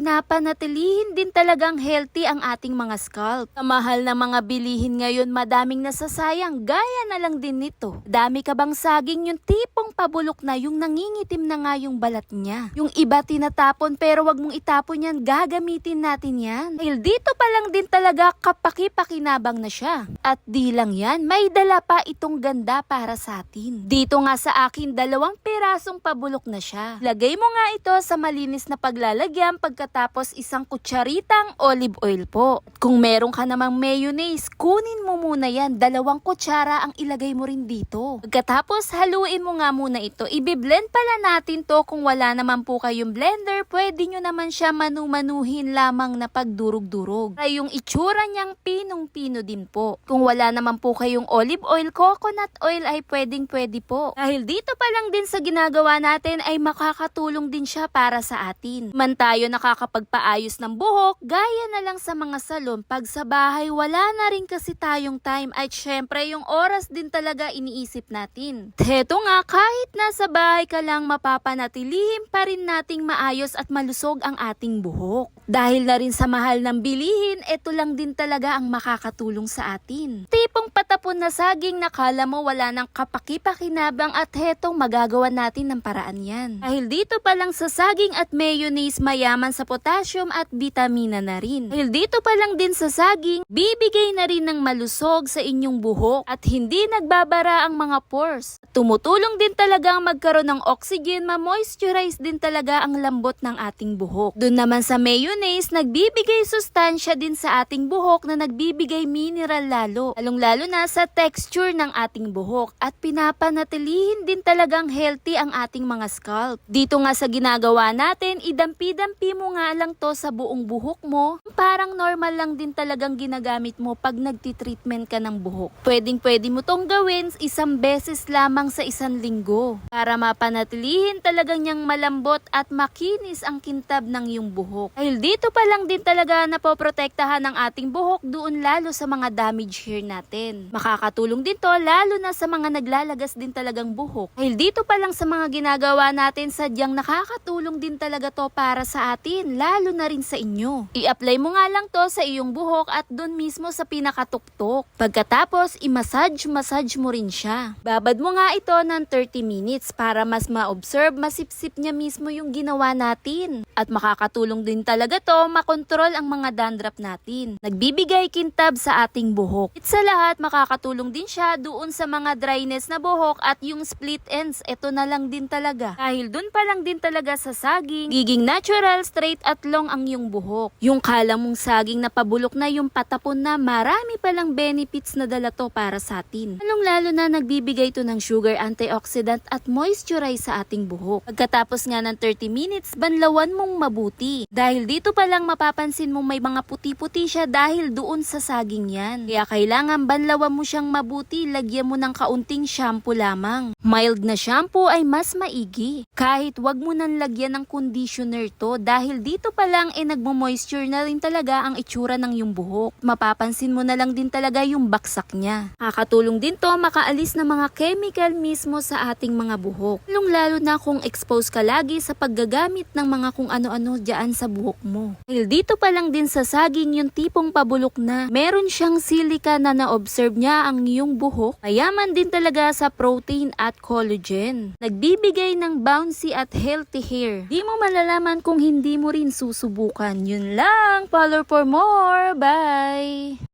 pinapanatilihin din talagang healthy ang ating mga scalp. Sa mahal na mga bilihin ngayon, madaming nasasayang, gaya na lang din nito. Dami ka bang saging yung tipong pabulok na yung nangingitim na nga yung balat niya. Yung iba tinatapon pero wag mong itapon yan, gagamitin natin yan. Dahil dito pa lang din talaga kapaki-pakinabang na siya. At di lang yan, may dala pa itong ganda para sa atin. Dito nga sa akin, dalawang perasong pabulok na siya. Lagay mo nga ito sa malinis na paglalagyan pagkatapos isang kutsaritang olive oil po. Kung meron ka namang mayonnaise, kunin mo muna yan. Dalawang kutsara ang ilagay mo rin dito. Pagkatapos, haluin mo nga muna ito. Ibi-blend pala natin to kung wala naman po kayong blender, pwede nyo naman siya manu-manuhin lamang na pagdurog-durog. Para yung itsura niyang pinong-pino din po. Kung wala naman po kayong olive oil, coconut oil ay pwedeng pwede po. Dahil dito pa lang din sa ginagawa natin ay makakatulong din siya para sa atin. Man tayo nakakapagpaayos ng buhok, gaya na lang sa mga salon, pag sa bahay wala na rin kasi tayong time at syempre yung oras din talaga iniisip natin. Heto nga, kahit nasa bahay ka lang mapapanatilihin pa rin nating maayos at malusog ang ating buhok. Dahil na rin sa mahal ng bilihin, ito lang din talaga ang makakatulong sa atin. Tipong patapon na saging nakala mo wala ng kapaki-pakinabang at hetong magagawa natin ng paraan yan. Dahil dito pa lang sa saging at mayonnaise mayaman sa potassium at vitamina na rin. Dahil dito pa lang din sa saging, bibigay na rin ng malusog sa inyong buhok at hindi nagbabara ang mga pores. Tumutulong din talaga ang magkaroon ng oxygen, ma-moisturize din talaga ang lambot ng ating buhok. Doon naman sa mayonnaise, nagbibigay sustansya din sa ating buhok na nagbibigay mineral lalo. Lalong-lalo na sa texture ng ating buhok at pinapanatilihin din talagang healthy ang ating mga scalp. Dito nga sa ginagawa natin, idampi-dampi mo nga lang to sa buong buhok mo. Parang normal lang din talagang ginagamit mo pag nagtitreatment ka ng buhok. Pwedeng pwede mo tong gawin isang beses lamang sa isang linggo para mapanatilihin talagang niyang malambot at makinis ang kintab ng iyong buhok. Dahil dito pa lang din talaga napoprotektahan ng ating buhok doon lalo sa mga damage hair natin. Makakatulong din to lalo na sa mga naglalagas din talagang buhok. Dahil dito pa lang sa mga ginagawa natin sadyang nakakatulong din talaga to para sa atin lalo na rin sa inyo. I-apply mo nga lang to sa iyong buhok at doon mismo sa pinakatuktok. Pagkatapos, i-massage-massage mo rin siya. Babad mo nga ito ng 30 minutes para mas ma-observe, masipsip niya mismo yung ginawa natin. At makakatulong din talaga to makontrol ang mga dandruff natin. Nagbibigay kintab sa ating buhok. At sa lahat, makakatulong din siya doon sa mga dryness na buhok at yung split ends. Ito na lang din talaga. Dahil doon pa lang din talaga sa saging, giging natural, straight at long ang yung buhok. Yung kala mong saging na pabulok na yung patapon na marami palang benefits na dala to para sa atin. Lalong lalo na nagbibigay to ng sugar, antioxidant at moisturize sa ating buhok. Pagkatapos nga ng 30 minutes, banlawan mong mabuti. Dahil dito pa lang mapapansin mo may mga puti-puti siya dahil doon sa saging yan. Kaya kailangan banlawan mo siyang mabuti, lagyan mo ng kaunting shampoo lamang. Mild na shampoo ay mas maigi. Kahit wag mo nang lagyan ng conditioner to dahil dito pa lang eh nagmo-moisture na rin talaga ang itsura ng yung buhok. Mapapansin mo na lang din talaga yung baksak niya. Nakakatulong din to makaalis ng mga chemical mismo sa ating mga buhok. Lalo lalo na kung expose ka lagi sa paggagamit ng mga kung ano-ano dyan sa buhok mo. Dahil dito pa lang din sa saging yung tipong pabulok na meron siyang silica na na-observe niya ang iyong buhok. Mayaman din talaga sa protein at collagen. Nagbibigay ng bouncy at healthy hair. Di mo malalaman kung hindi rin susubukan. Yun lang. Follow for more. Bye!